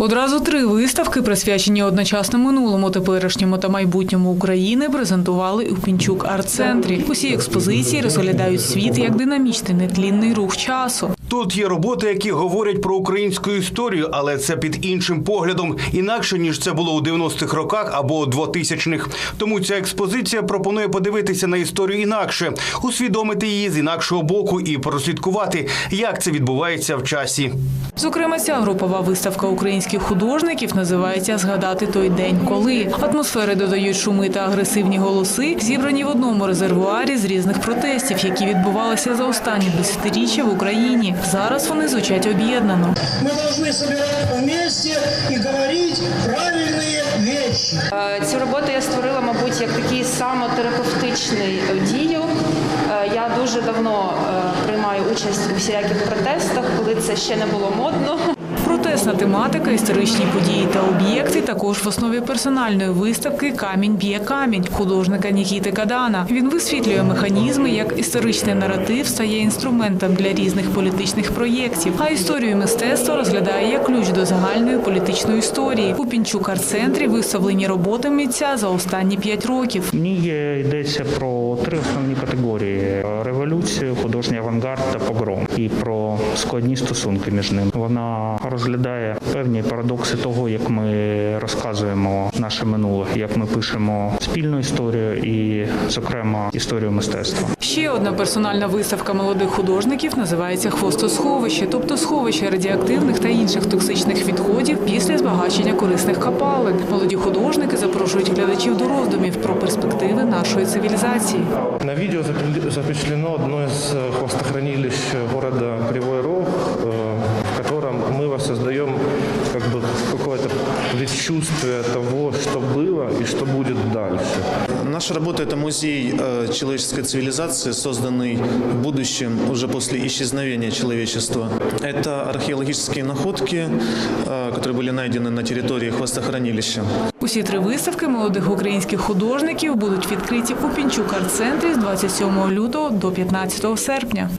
Одразу три виставки, присвячені одночасно минулому, теперішньому та майбутньому України, презентували у Пінчук арт-центрі. Усі експозиції розглядають світ як динамічний нетлінний рух часу. Тут є роботи, які говорять про українську історію, але це під іншим поглядом, інакше ніж це було у 90-х роках або 2000-х. Тому ця експозиція пропонує подивитися на історію інакше, усвідомити її з інакшого боку і прослідкувати, як це відбувається в часі. Зокрема, ця групова виставка українських художників називається Згадати той день, коли атмосфери додають шуми та агресивні голоси, зібрані в одному резервуарі з різних протестів, які відбувалися за останні десятиріччя в Україні. Зараз вони звучать об'єднано. Мы должны собираться вместе и говорить правильные вещи. Е, Цю роботу я створила, мабуть, як такий самотерапевтичний дію. Е, Я дуже давно е, приймаю участь у всіляких протестах, коли це ще не було модно. Протестна тематика, історичні події та об'єкти також в основі персональної виставки Камінь б'є камінь художника Нікіти Кадана. Він висвітлює механізми, як історичний наратив стає інструментом для різних політичних проєктів, а історію мистецтва розглядає як ключ до загальної політичної історії. У Пінчук арт-центрі виставлені роботи митця за останні п'ять років. Книгі йдеться про три основні категорії: революцію, художній авангард та погром, і про складні стосунки між ними. Вона розглядає певні парадокси того, як ми розказуємо наше минуле, як ми пишемо спільну історію і, зокрема, історію мистецтва. Ще одна персональна виставка молодих художників називається Хвостосховище, тобто сховище радіоактивних та інших токсичних відходів після збагачення корисних капалин. Молоді художники запрошують глядачів до роздумів про перспективи нашої цивілізації. На запи- запечатлено одно из э, хвостохранилищ города Кривой Рог, котором мы воссоздаем как бы какое-то предчувствие того, что было и что будет дальше. Наша работа – это музей э, человеческой цивилизации, созданный в будущем, уже после исчезновения человечества. Это археологические находки, э, которые были найдены на территории хвостохранилища. Усі три виставки молодих українських художників будуть відкриті у Пінчук арт-центрі з 27 лютого до 15 серпня.